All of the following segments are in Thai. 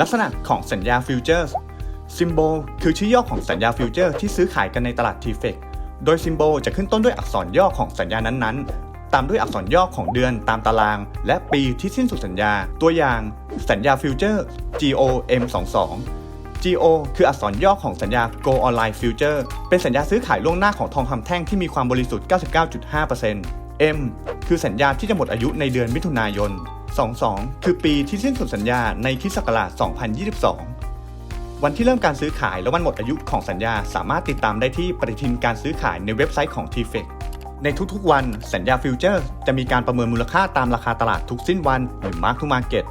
ลักษณะของสัญญาฟิวเจอร์ซิมโบลคือชื่อย่อของสัญญาฟิวเจอร์ที่ซื้อขายกันในตลาดทีเฟกโดยซิมโบลจะขึ้นต้นด้วยอักษรย่อของสัญญานั้นๆ ตามด้วยอักษรย่อของเดือนตามตาราง และปีที่สิ้นสุดสัญญา ตัวอย่าง สัญญาฟิวเจอร์ GOM22 GO คืออักษรย่อของสัญญา Go Online Future เป็นสัญญาซื้อขายล่วงหน้าของทองคำแท่งที่มีความบริสุทธิ์ 99.5% M คือสัญญาที่จะหมดอายุในเดือนมิถุนายน 22 คือปีที่สิ้นสุดสัญญาในคิสต์ศักราช 2022 วันที่เริ่มการซื้อขายและวันหมดอายุของสัญญาสามารถติดตามได้ที่ปฏิทินการซื้อขายในเว็บไซต์ของ t f e c ในทุกๆ วันสัญญาฟิวเจอร์จะมีการประเมินมูลค่าตามราคาตลาดทุกสิ้นวันหรือ Mark to Market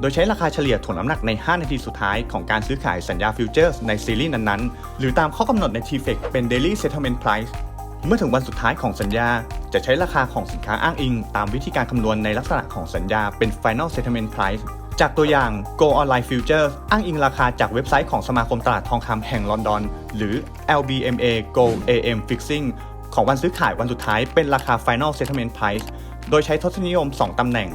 โดยใช้ราคาเฉลี่ยถ่วงน้ำหนักใน 5 นาทีสุดท้ายของการซื้อขายสัญญาฟิวเจอร์ในซีรีส์นั้นๆ หรือตามข้อกำหนดใน t f e c เป็น Daily Settlement Price เมื่อถึงวันสุดท้ายของสัญญา จะใช้ราคาของสินค้าอ้างอิง ตามวิธีการคำนวณในลักษณะของสัญญาเป็น Final Settlement Price จากตัวอย่าง Go Online Futures อ้างอิงราคาจากเว็บไซต์ของสมาคมตลาดทองคำแห่งลอนดอน หรือ LBMA Go AM Fixing ของวันซื้อขายวันสุดท้ายเป็นราคา Final Settlement Price โดยใช้ทศนิยม 2 ตำแหน่ง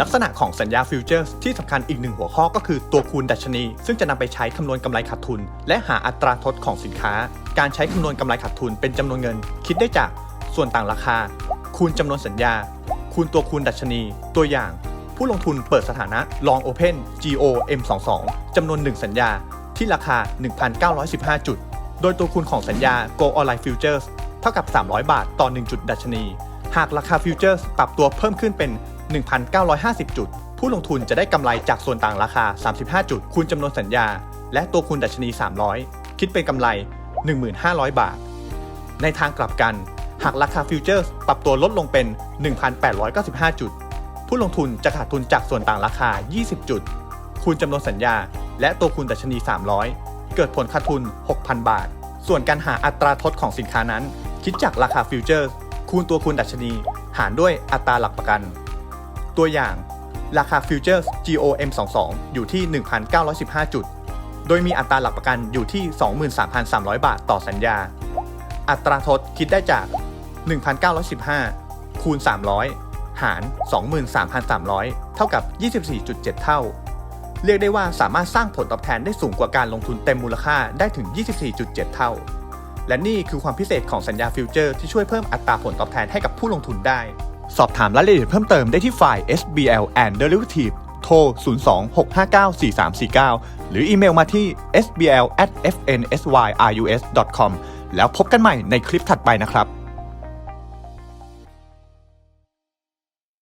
ลักษณะของสัญญาฟิวเจอร์ที่สำคัญอีกหนึ่งหัวข้อก็คือตัวคูณดัชนี ซึ่งจะนำไปใช้คำนวณกำไรขาดทุน และหาอัตราทดของสินค้า การใช้คำนวณกำไรขาดทุนเป็นจำนวนเงิน คิดได้จาก ส่วนต่างราคา คูณจำนวนสัญญา คูณตัวคูณดัชนี ตัวอย่าง ผู้ลงทุนเปิดสถานะ Long Open GO M22 จำนวน 1 สัญญา ที่ราคา 1,915 จุด โดยตัวคูณของสัญญา Go Online Futures เท่ากับ 300 บาทต่อ 1 จุดดัชนี หากราคาฟิวเจอร์ปรับตัวเพิ่มขึ้นเป็น 1,950 จุด ผู้ลงทุนจะได้กำไรจากส่วนต่างราคา 35 จุด คูณจำนวนสัญญา และตัวคูณดัชนี 300 คิดเป็นกำไร 1,500 บาท ในทางกลับกัน หากราคาฟิวเจอร์ปรับตัวลดลงเป็น 1,895 จุด ผู้ลงทุนจะขาดทุนจากส่วนต่างราคา 20 จุด คูณจำนวนสัญญา และตัวคูณดัชนี 300 เกิดผลขาดทุน 6,000 บาท ส่วนการหาอัตราทดของสินค้านั้น คิดจากราคาฟิวเจอร์คูณตัวคูณดัชนี หารด้วยอัตราหลักประกัน ตัวอย่างราคาฟิวเจอร์ GOM22 อยู่ที่ 1,915 จุด โดยมีอัตราหลักประกันอยู่ที่ 23,300 บาทต่อสัญญา อัตราทดคิดได้จาก 1,915 คูณ 300 หาร 23,300 เท่ากับ 24.7 เท่า เรียกได้ว่าสามารถสร้างผลตอบแทนได้สูงกว่าการลงทุนเต็มมูลค่าได้ถึง 24.7 เท่า และนี่คือความพิเศษของสัญญาฟิวเจอร์ที่ช่วยเพิ่มอัตราผลตอบแทนให้กับผู้ลงทุนได้ สอบถามรายละเอียดเพิ่มเติมได้ที่ฝ่าย SBL and Derivative โทร 026594349 หรืออีเมลมาที่ sbl@fnsyrus.com แล้วพบกันใหม่ในคลิปถัดไปนะครับ